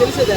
చూస్తే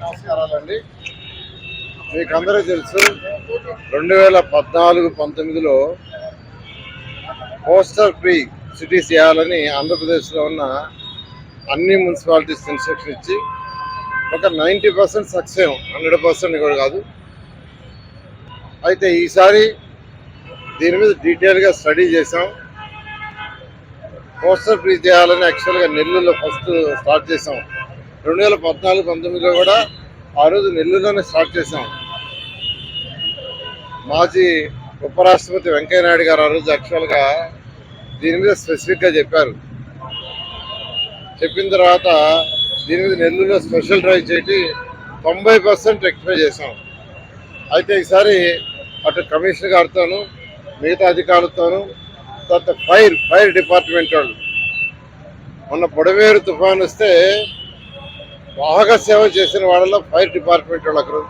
నమస్కారాలండి. మీకు అందరూ తెలుసు రెండు వేల పద్నాలుగు పంతొమ్మిదిలో పోస్టర్ ఫ్రీ సిటీస్ చేయాలని ఆంధ్రప్రదేశ్లో ఉన్న అన్ని మున్సిపాలిటీస్ ఇన్స్ట్రక్షన్ ఇచ్చి ఒక ninety percent success hundred percent కూడా కాదు. అయితే ఈసారి దీని మీద డీటెయిల్గా స్టడీ చేసాం పోస్టర్ ఫ్రీ చేయాలని యాక్చువల్గా నెల్లూరులో ఫస్ట్ స్టార్ట్ చేసాం రెండు వేల పద్నాలుగు పంతొమ్మిదిలో కూడా ఆ రోజు నెల్లూరులోనే స్టార్ట్ చేసాం మాజీ ఉపరాష్ట్రపతి వెంకయ్యనాయుడు గారు ఆ రోజు యాక్చువల్గా దీని మీద స్పెసిఫిక్గా చెప్పారు. చెప్పిన తర్వాత దీని మీద నెల్లూరులో స్పెషల్ డ్రైవ్ చేసి తొంభై పర్సెంట్ రెక్టిఫై చేసాం అయితే ఈసారి అటు కమిషనర్ గారితోనూ మిగతా అధికారులతోనూ తర్వాత ఫైర్ ఫైర్ డిపార్ట్మెంట్ వాళ్ళు. మొన్న పొడవేరు తుఫాన్ వస్తే బాగా సేవ చేసిన వాళ్ళలో ఫైర్ డిపార్ట్మెంట్ వాళ్ళు ఒకరు.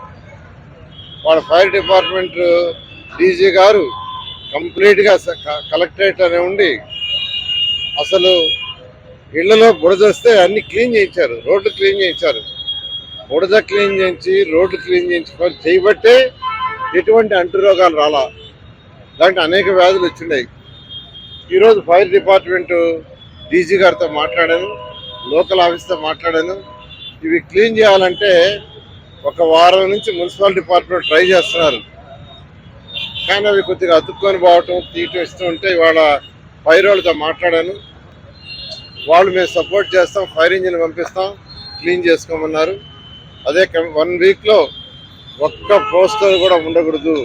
వాళ్ళ ఫైర్ డిపార్ట్మెంట్ డీజీ గారు కంప్లీట్గా కలెక్టరేట్లోనే ఉండి అసలు ఇళ్ళలో బురద వస్తే అన్ని క్లీన్ చేయించారు రోడ్లు క్లీన్ చేయించారు. బురద క్లీన్ చేయించి రోడ్లు క్లీన్ చేయించుకొని చేయబట్టే ఎటువంటి అంటు రోగాలు రాలా. దాంట్లో అనేక వ్యాధులు వచ్చినాయి. ఈరోజు ఫైర్ డిపార్ట్మెంటు డీజీ గారితో మాట్లాడాను లోకల్ ఆఫీస్తో మాట్లాడాను. ఇవి క్లీన్ చేయాలంటే ఒక వారం నుంచి మున్సిపల్ డిపార్ట్మెంట్ ట్రై చేస్తున్నారు. కానీ అవి కొద్దిగా అతుక్కొని పోవటం తీయటం ఇస్తూ ఉంటే ఇవాళ ఫైర్ వాళ్ళతో మాట్లాడాను. వాళ్ళు మేము సపోర్ట్ చేస్తాం ఫైర్ ఇంజిన్ పంపిస్తాం క్లీన్ చేసుకోమన్నారు. అదే వన్ వీక్లో ఒక్క పోస్టర్ కూడా ఉండకూడదు.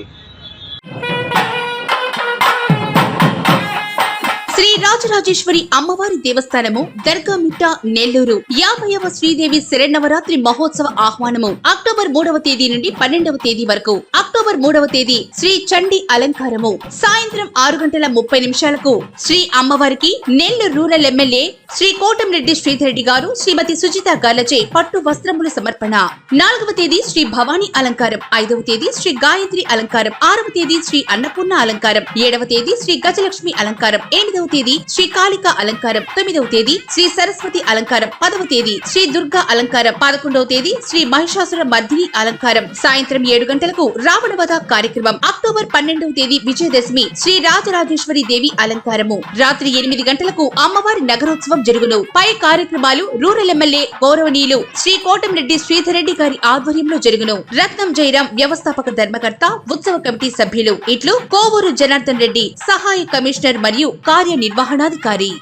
రాజరాజేశ్వరి అమ్మవారి దేవస్థానము దర్గామిట్ట నెల్లూరు. యాభైవ శ్రీదేవి శరణవరాత్రి మహోత్సవ ఆహ్వానము. అక్టోబర్ మూడవ తేదీ నుండి పన్నెండవ తేదీ వరకు. అక్టోబర్ మూడవ తేదీ శ్రీ చండి అలంకారము. సాయంత్రం ఆరు గంటల ముప్పై నిమిషాలకు శ్రీ అమ్మవారికి నెల్లూరు రూరల్ ఎమ్మెల్యే శ్రీ కోటంరెడ్డి శ్రీధర్ రెడ్డి గారు శ్రీమతి సుజిత గార్లచే పట్టు వస్త్రముల సమర్పణ. నాలుగవ తేదీ శ్రీ భవానీ అలంకారం. ఐదవ తేదీ శ్రీ గాయత్రి అలంకారం. ఆరవ తేదీ శ్రీ అన్నపూర్ణ అలంకారం. ఏడవ తేదీ శ్రీ గజలక్ష్మి అలంకారం. ఎనిమిదవ తేదీ శ్రీ కాళిక అలంకారం. తొమ్మిదవ తేదీ శ్రీ సరస్వతి అలంకారం. పదవ తేదీ శ్రీ దుర్గా అలంకారం. పదకొండవ తేదీ శ్రీ మహిషాసుర మర్దిని అలంకారం. సాయంత్రం ఏడు గంటలకు రావణ రావణవధ కార్యక్రమం? అక్టోబర్ పన్నెండవ తేదీ విజయదశమి. శ్రీ రాజరాజేశ్వరి దేవి అలంకారము. రాత్రి ఎనిమిది గంటలకు అమ్మవారి నగరోత్సవం జరుగును. పై కార్యక్రమాలు రూరల్ ఎమ్మెల్యే గౌరవనీయులు శ్రీ కోటంరెడ్డి శ్రీధర్ రెడ్డి గారి ఆధ్వర్యంలో జరుగును. రత్నం జయరాం వ్యవస్థాపక ధర్మకర్త ఉత్సవ కమిటీ సభ్యులు. ఇట్లు కోవూరు జనార్దన్ రెడ్డి సహాయ కమిషనర్ మరియు కార్యనిర్వహణాధికారి.